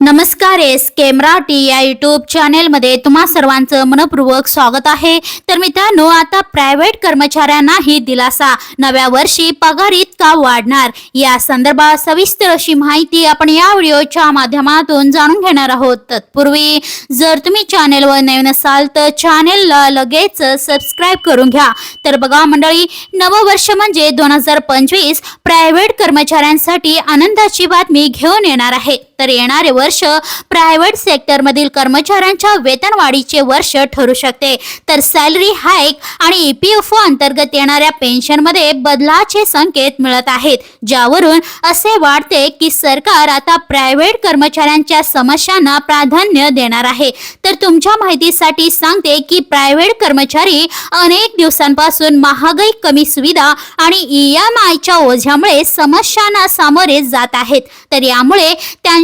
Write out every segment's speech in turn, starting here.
नमस्कार एस के या युट्यूब चॅनेलमध्ये तुम्हा सर्वांचं मनपूर्वक स्वागत आहे. तर मित्रांनो आता प्रायव्हेट कर्मचाऱ्यांनाही दिलासा. नव्या वर्षी पगार इतका वाढणार. या संदर्भात सविस्तर अशी माहिती आपण या व्हिडिओच्या माध्यमातून जाणून घेणार आहोत. तत्पूर्वी जर तुम्ही चॅनेलवर नवीन असाल तर चॅनेलला लगेच सबस्क्राईब करून घ्या. तर बघा मंडळी नववर्ष म्हणजे दोन हजार पंचवीस. प्रायव्हेट कर्मचाऱ्यांसाठी आनंदाची बातमी घेऊन येणार आहे. तर येणारे वर्ष प्रायव्हेट सेक्टरमधील कर्मचाऱ्यांच्या वेतनवाढीचे वर्ष ठरू शकते. तर सॅलरी हाईक आणि ई पी एफ ओ अंतर्गत येणाऱ्या पेन्शनमध्ये बदलाचे संकेत मिळत आहेत. ज्यावरून असे वाटते की सरकार आता प्रायव्हेट कर्मचाऱ्यांच्या समस्यांना प्राधान्य देणार आहे. तर तुमच्या माहितीसाठी सांगते की प्रायव्हेट कर्मचारी अनेक दिवसांपासून महागाई कमी सुविधा आणि ई एम आयच्या ओझ्यामुळे समस्यांना सामोरे जात आहेत. तर यामुळे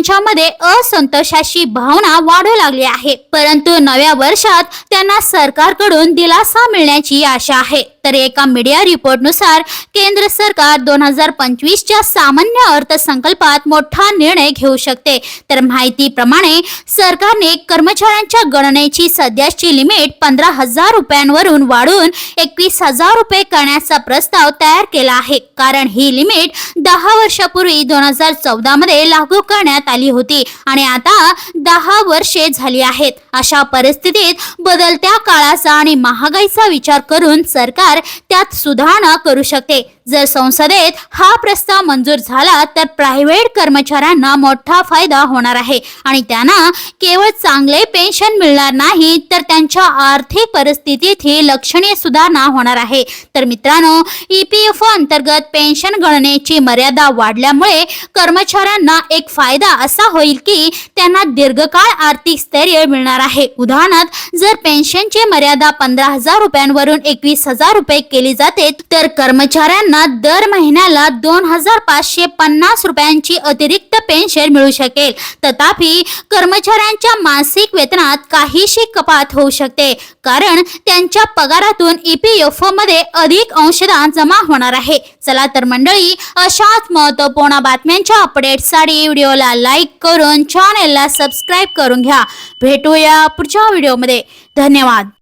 त्यांच्यामध्ये असंतोषाची भावना वाढू लागली आहे. परंतु नव्या वर्षात त्यांना सरकारकडून दिलासा मिळण्याची आशा आहे. तर एका मीडिया रिपोर्टनुसार केंद्र सरकार दोन हजार पंचवीसच्या सामान्य अर्थसंकल्पात मोठा निर्णय घेऊ शकते. तर माहितीप्रमाणे सरकारने कर्मचाऱ्यांच्या गणनेची सध्याची लिमिट पंधरा हजार रुपयांवरून वाढवून एकवीस हजार रुपये करण्याचा प्रस्ताव तयार केला आहे. कारण ही लिमिट दहा वर्षापूर्वी दोन हजार चौदा मध्ये लागू करण्यात आली होती आणि आता दहा वर्षे झाली आहेत. अशा परिस्थितीत बदलत्या काळाचा आणि महागाईचा विचार करून सरकार त्यात सुधारणा करू शकते. जर संसदेत हा प्रस्ताव मंजूर झाला तर प्रायव्हेट कर्मचाऱ्यांना मोठा फायदा होणार आहे. आणि त्यांना केवळ चांगले पेन्शन मिळणार नाही तर त्यांच्या आर्थिक परिस्थितीतही लक्षणीय सुधारणा होणार आहे. तर मित्रांनो ई पी एफ अंतर्गत पेन्शन गणनेची मर्यादा वाढल्यामुळे कर्मचाऱ्यांना एक फायदा असा होईल की त्यांना दीर्घकाळ आर्थिक स्थैर्य मिळणार आहे. उदाहरणार्थ जर पेन्शनची मर्यादा पंधरा हजार रुपयांवरून एकवीस हजार रुपये केली जाते तर कर्मचाऱ्यांना दर महिन्याला दोन हजार पाचशे पन्नास रुपयांची अतिरिक्त पेन्शन मिळू शकेल. तथापि कर्मचाऱ्यांच्या मासिक वेतनात काहीशी कपात होऊ शकते कारण त्यांच्या पगारातून ईपीएफओ मध्ये अधिक अंशदान जमा होणार आहे. चला तर मंडळी अशाच महत्त्वपूर्ण बातम्यांच्या अपडेटसाठी व्हिडिओला लाईक करून चॅनेलला सबस्क्राईब करून घ्या. भेटूया पुढच्या व्हिडिओमध्ये धन्यवाद.